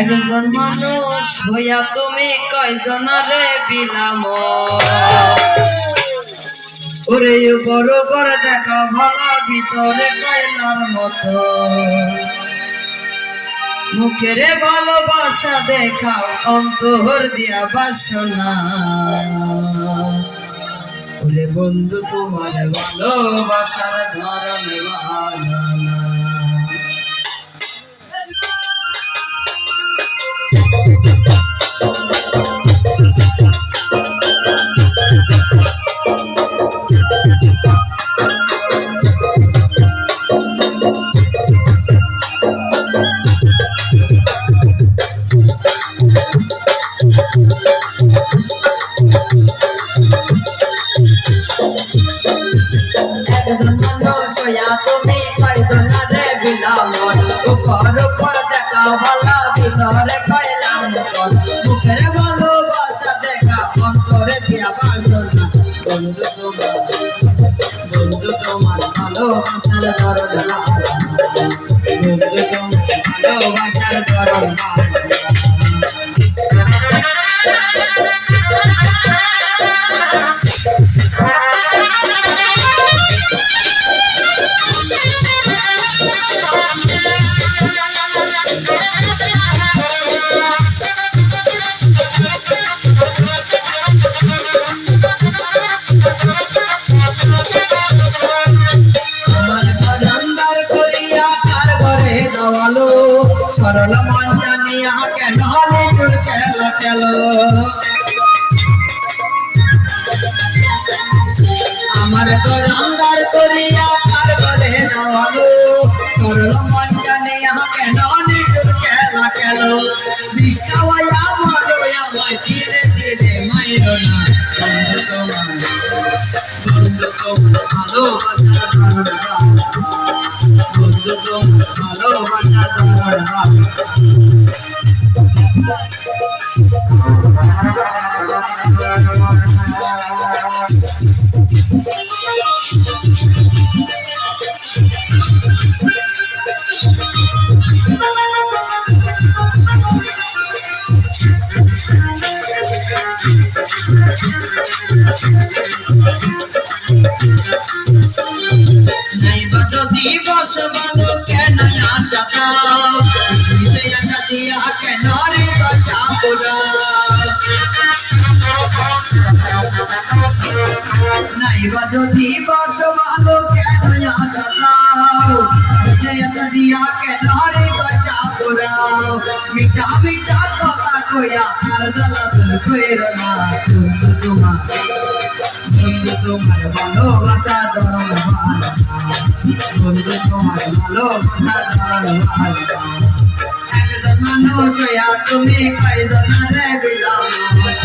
একজন মানুষ হইয়া তুমি কয়জনারে বিলাম? ওরে উপর উপর দেখা ভালো ভিতরে কয়লার মতো। মুখেরে ভালোবাসা দেখাও, অন্তর দিয়া বাসনা। বন্ধু তোমার ভালোবাসার ধরন ভালো হইয়া তুমি কয়জনারে বিলামন? উপর উপর দেখা ভালা, ভিতরে কয়লার মতন। মুখের ভালোবাসা দেখা অন্তরে দিয়া বাসনা। বন্ধু তোমার বন্ধু তোমার ভালোবাসার ধরন বন্ধু তোমার ভালোবাসার ধরন ভালো আমার কার ঘরে দেওয়ালো সরল মন জানিয়া কেন নিজুর খেলা খেলো? আমার গনন্দার করিয়া কার ঘরে দেওয়ালো সরল মন জানিয়া কেন নিজুর খেলা খেলো? বিষ খাওয়াইয়া মারো আমায় ধীরে ধীরে মাইরো না। বন্ধু তোমার ভালোবাসার ধরন ভালোবাসার ধরন ভালো। নাইবা যদি বস ভালো কেন আশা দাও? আশা দিয়া কেন রে বাচ্চা পোড়া? নাইবা যদি বস ভালো কেন আশা দাও? কথা কইয়া আর জ্বালা তোর কইর না তোমার। বন্ধু তোমার ভালোবাসা ধরন ভালো বন্ধু তোমার ভালোবাসা ধরন ভালো একজন মানুষ হইয়া তুমি কয়জনারে বিলাম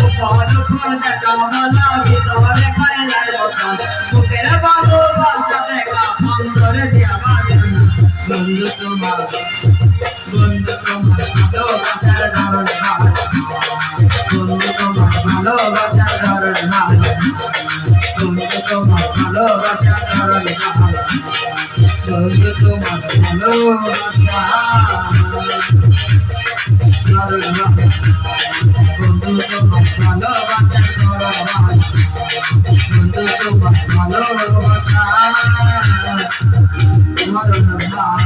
উপর উপর দেখা ভালা ভিতরে কয়লার মতন বুকের ভালোবাসা দেখা অন্তরে দিয়া বাসনা বন্ধু তোমার বন্ধু তোমার ভালোবাসার ধরন ভালো তোমার ভালোবাসার ধরন ভালো তোমার ভালোবাসা বন্ধু তোমার ভালোবাসার ধরন ভালো বন্ধু তোমার ভালোবাসা ধরন ভালো